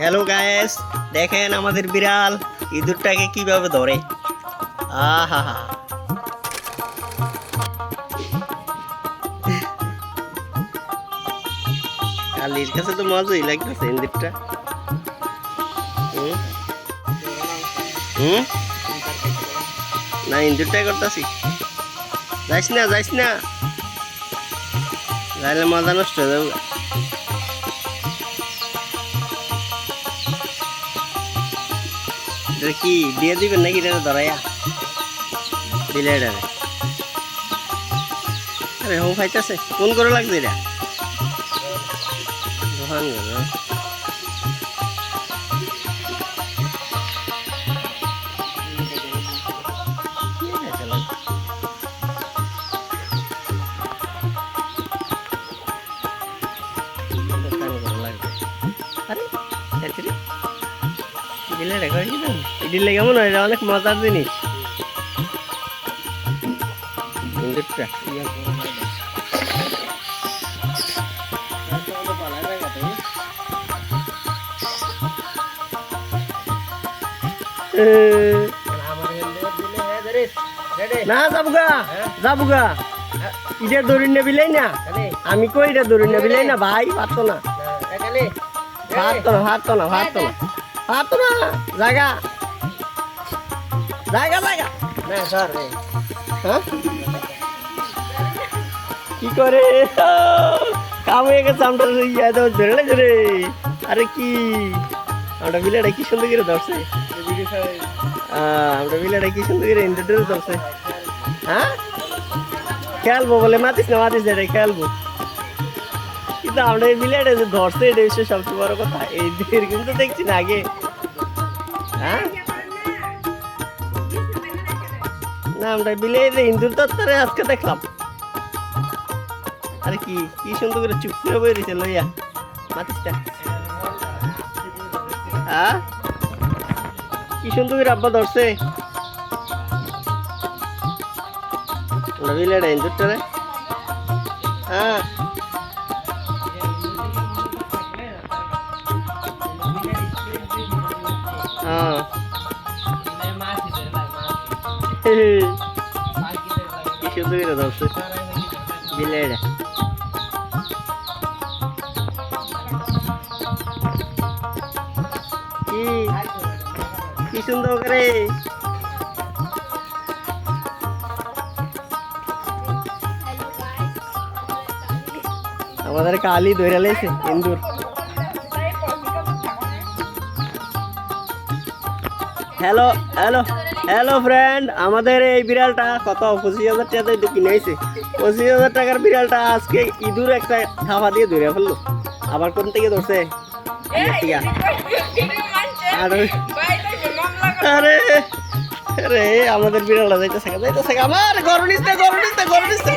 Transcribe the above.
Hello guys দেখেন আমাদের বিড়াল ইঁদুরটাকে কীভাবে ধরে। আহা হা কাছে তো মজাই লাগতেছে ইঁদুরটা। হুম? না, ইঁদুরটাই করতেছি। যাইস না যাইস না। যাইলে মজা নষ্ট হয়ে যাবে। এটা কি? দিয়ে দিবেন নাকি এটা ধরাইয়া? দিলে এটা। আরে হোম ফাইতেছে কোন করে লাগছে এটা? করে আরে কেমন হয় এটা অনেক মজার জিনিস। না যাবগা যাবগা। এটা দৌড়ি নেবিলাই না। আমি কই এটা দৌড়ি নেবিলাই না? ভাই পারতো না। পারতো না পারতো না পারতো না। না জায়গা। জায়গা জায়গা। হ্যাঁ? কি করে? কাম হয়ে গেছে আমরা ইয়া ধরে রে আরে কি? আমরা বিলেটা কি সুন্দর করে ধরছে? আমরা বিলেটা কি সুন্দর করে ইন্টারভিউ ধরছে। হ্যাঁ? খেলব বলে মাতিস না মাতিস রে খেলব কিন্তু আমরা এই বিলেটা যে ধরছে, এটা হচ্ছে সবচেয়ে বড় কথা। এই এরকম তো দেখছি না আগে। হ্যাঁ? না, আমরা বিলে ইন্দুর তত্ত্বরে আজকে দেখলাম। আরে কি কি সুন্দর করে চুপ করে বই দিছে লইয়া। মাতিসটা হ্যাঁ? কি সুন্দর করে আব্বা ধরছে। আমরা বিলেটা ইন্দুরটা রে হ্যাঁ হ্যাঁ? কি সুন্দর করে ধরছে বিলেটা কি কি সুন্দর করে। আমাদের কালি ধরে লেছে, ইন্দুর। হ্যালো হ্যালো হ্যালো ফ্রেন্ড আমাদের এই বিড়ালটা কত? পঁচিশ হাজার টাকা দিয়ে কিনে আইছে পঁচিশ হাজার টাকার বিড়ালটা আজকে ইঁদুর একটা থাপা দিয়ে ধরে ফেলল। আবার কোন থেকে ধরছে? আরে আরে আমাদের বিড়ালটা যাইতেছে শেখা আমার গরম নিচ্ছে গরম নিচ্ছে গরম নিচ্ছে